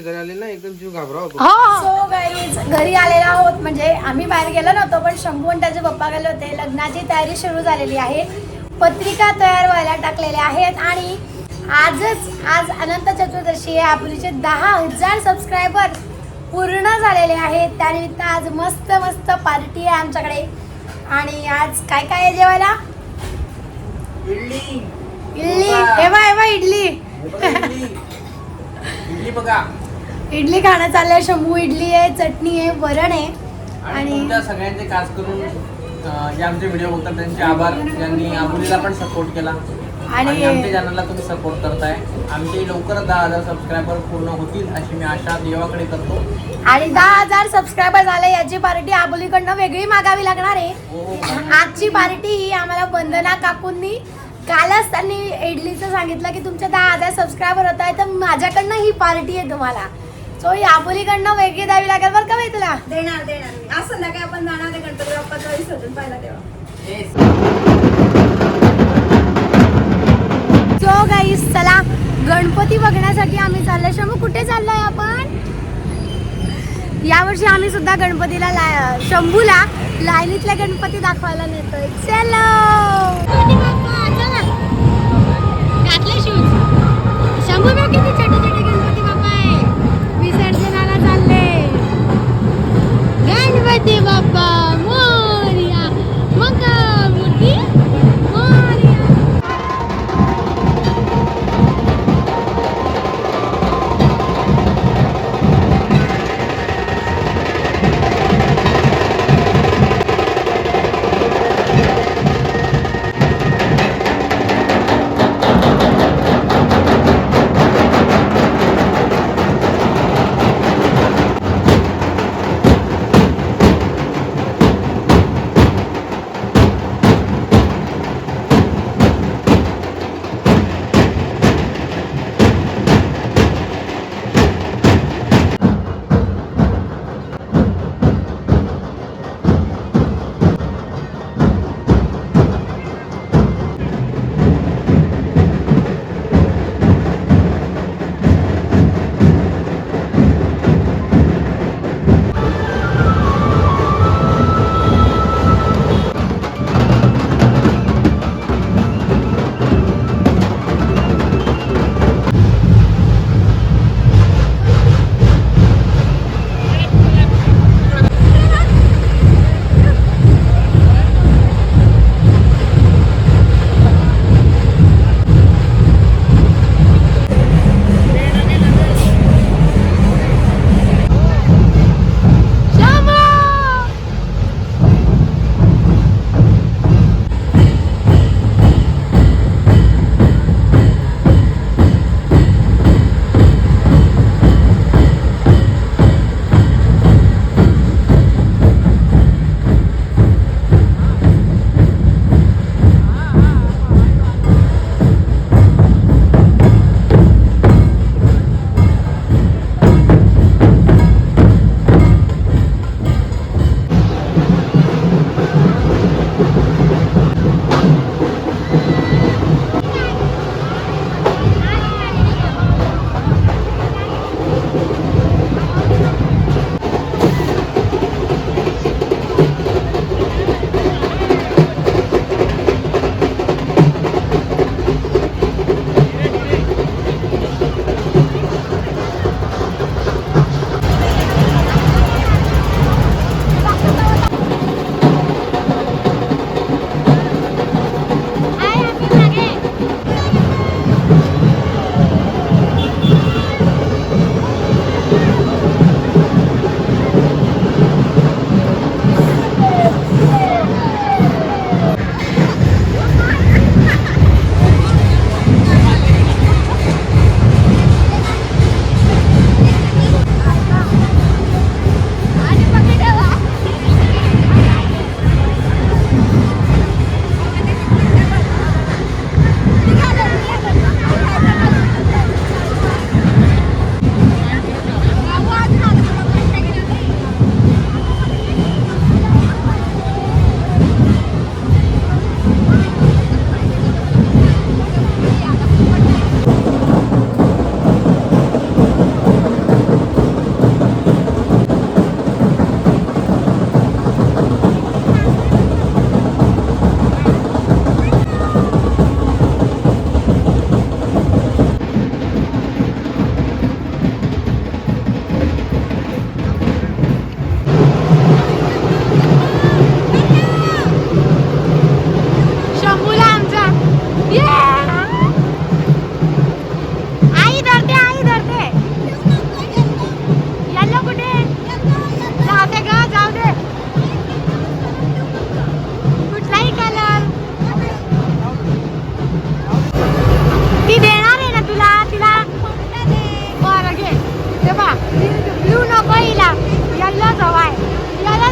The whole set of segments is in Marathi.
शेजारी आले ना एकदम जीव घाबरा होतो सो गाईज घरी आलेलो आहोत. म्हणजे आम्ही बाहेर गेलो नव्हतो पण शंभू आणि त्याचे पप्पा गेले होते. लग्नाची तयारी सुरू झालेली आहे. पत्रिका तयार व्हायला टाकलेल्या आहेत आणि आजच आज अनंत चतुर्दशी आहे. आपलीचे दहा हजार सबस्क्रायबर पूर्ण झालेले आहेत. त्यानिमित्त आज मस्त मस्त पार्टी आहे आमच्याकडे. आणि आज काय काय आहे जेवायला? इडली. इडली. हे बा हे बा इडली. इडली बघा. इडली खाणं चाललंय शंभू इडली आहे चटणी आहे वरण आहे आणि तुमच्या सगळ्यांचे खास करून अं, जे आमचे व्हिडिओ बघतात त्यांचे आभार. ज्यांनी आबुलीला पण सपोर्ट केला. आणि आणि आमच्या चॅनलला तुम्ही सपोर्ट करताय. आमचे लवकरच दहा हजार सबस्क्रायबर पूर्ण होतील अशी मी आशा देवाकडे करतो. आणि दहा हजार सबस्क्रायबर झाले याची पार्टी आबोलीकडनं वेगळी मागावी लागणार आहे. हो, हो. आजची पार्टी ही आम्हाला वंदना काकूंनी कालच त्यांनी इडलीचं सांगितलं की तुमचे दहा हजार सबस्क्रायबर होत आहे तर माझ्याकडनं ही पार्टी आहे तुम्हाला. सो ही आबोलीकडनं वेगळी द्यावी लागेल बरं का माहिती तुला? देणार देणार मी. आज संध्याकाळी आपण जाणार आहे गणपती बाप्पाचा विसर्जन पाहिला तेव्हा. सो गाईस चला. गणपती बघण्यासाठी आम्ही चाललोय. शंभू कुठे चाललोय आपण? यावर्षी आम्ही सुद्धा गणपतीला ला शंभूला लाईनीतल्या गणपती दाखवायला नेतोय. चलो. शंभू किती गणपती बाप्पा मोरया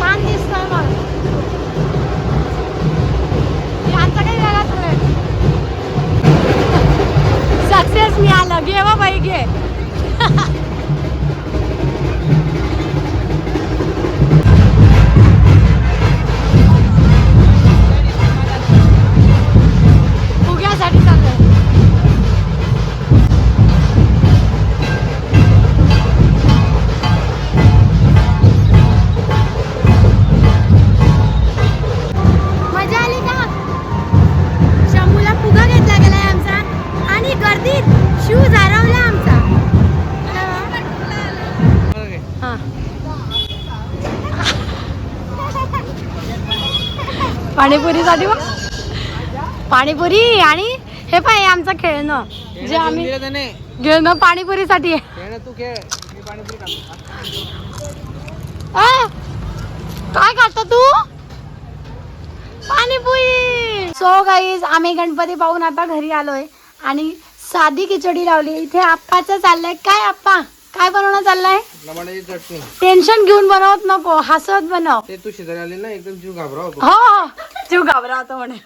छान दिसतंय मग यांचा काही वेगळाच सक्सेस मिळालं. घे वा बाई घे. पाणीपुरीसाठी बघ. पाणीपुरी आणि हे पाय आमचं खेळणं. जे आम्ही खेळणं पाणीपुरीसाठी. काय खातो तू? पाणीपुरी. सो गाईज आम्ही गणपती पाहून आता घरी आलोय आणि साधी खिचडी लावली. इथे आप्पाचं चाललंय. काय आप्पा? काय बनवणं चाललंय? चटणी. टेन्शन घेऊन बनवत नको हसत बनव. ते तू शेजारी आली ना एकदम जीव घाबरा होतो. हो हो. जीव घाबरावतो म्हणे.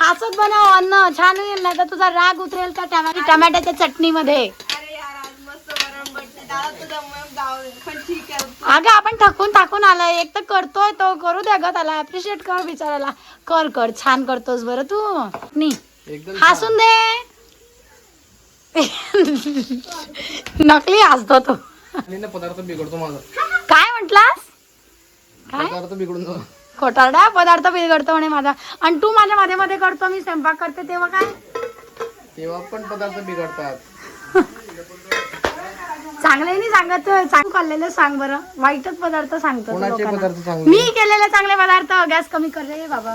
हसत बनव अन्न छान येईल नाही तर तुझा राग उतरेल का टमाटे टमाट्याच्या चटणीमध्ये? अरे यार आज मस्त वरण बटणे दादा तुझा मग जाऊ दे. पण ठीक आहे अगं आपण थकून थकून आलोय. एक तर करतोय तो करू द्या ग त्याला. अप्रिशिएट कर बिचारायला कर कर. छान करतोस बरं तू. नी. एकदम हसून दे. नकली हसतो तो. पदार्थ बिघडतो माझा. काय म्हटलास? काय? पदार्थ बिघडून जातो खोटारडा पदार्थ बिघडतो म्हणे माझा. आणि तू माझ्या मध्ये मध्ये करतो मी स्वयंपाक करते तेव्हा काय? तेव्हा पण पदार्थ बिघडतात. चांगले नाही सांगत चांगलं खाल्लेलं सांग बरं. वाईटच पदार्थ सांगतो तू कोणाचे लोकांना. पदार्थ चांगले? मी केलेले चांगले पदार्थ गॅस कमी कर रे बाबा.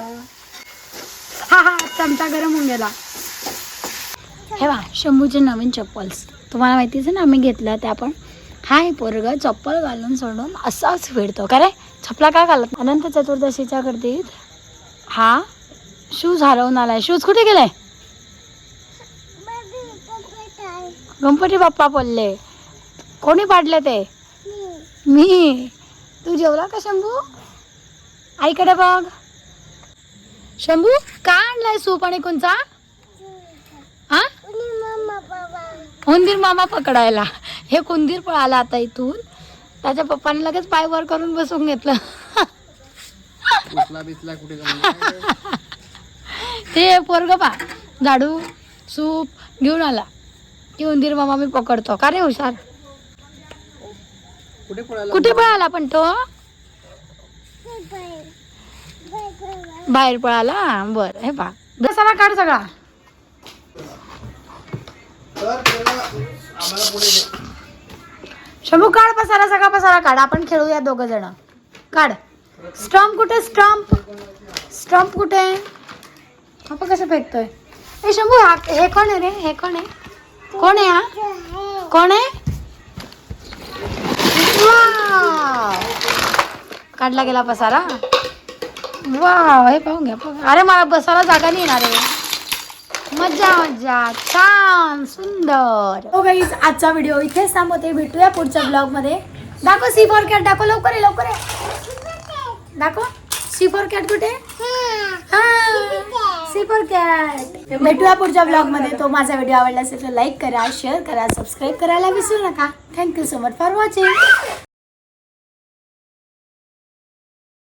हा हा चमचा गरम होऊन गेला. हे बा शंभूचे नवीन चप्पल्स. तुम्हाला माहितीच आहे ना आम्ही घेतल्या त्या पण हाय पोरग चप्पल घालून सोडून असाच फिरतो. का रे? चपला का घालत? अनंत चतुर्दशीच्या गर्दीत हा शूज हरवून आलाय. शूज कुठे गेलाय गणपती बाप्पा बोलले. कोणी पाडले ते? मी. तू जेवला का शंभू? आईकडे बघ. शंभू का आणलाय सूप आणि कोणचा हा उंदीर मामा पकडायला. हे कुंदीर पळाला आता इथून. त्याच्या पप्पाने लगेच पाय वर करून बसून घेतलं. ते पोरग पा झाडू सूप घेऊन आला. की उंदीर मामा मी पकडतो. का रे हुशार? कुठे पळाला कुठे पळाला पण तो? बाहेर. पळाला. बर हे पा दसारा काढ सगळा तर त्याला आम्हाला पुढे दे. शंभू काढ पसारा सगळा पसारा काढ. आपण खेळूया दोघ जण. काढ. स्टम्प कुठे? स्टम्प. स्टम्प कुठे? आपण कसं फेकतोय? ए शंभू हा हे कोण आहे रे? हे कोण आहे? कोण आहे हा? कोण आहे? काढला गेला पसारा. वा हे पाहून घ्या पाहून घ्या. अरे मला बसायला जागा नाही येणार आहे. मजा मजा. छान सुंदर. हो गाईज आजचा व्हिडिओ इथेच थांबवते. भेटूया पुढच्या ब्लॉगमध्ये दाखव सी फॉर कॅट दाखव लवकर आहे लवकर आहे दाखव. सी फॉर कॅट कुठे? सी फॉर कॅट भेटूया पुढच्या ब्लॉगमध्ये तो माझा व्हिडिओ आवडला असेल तर लाईक करा शेअर करा सबस्क्राईब करायला विसरू नका. Thank you so much for watching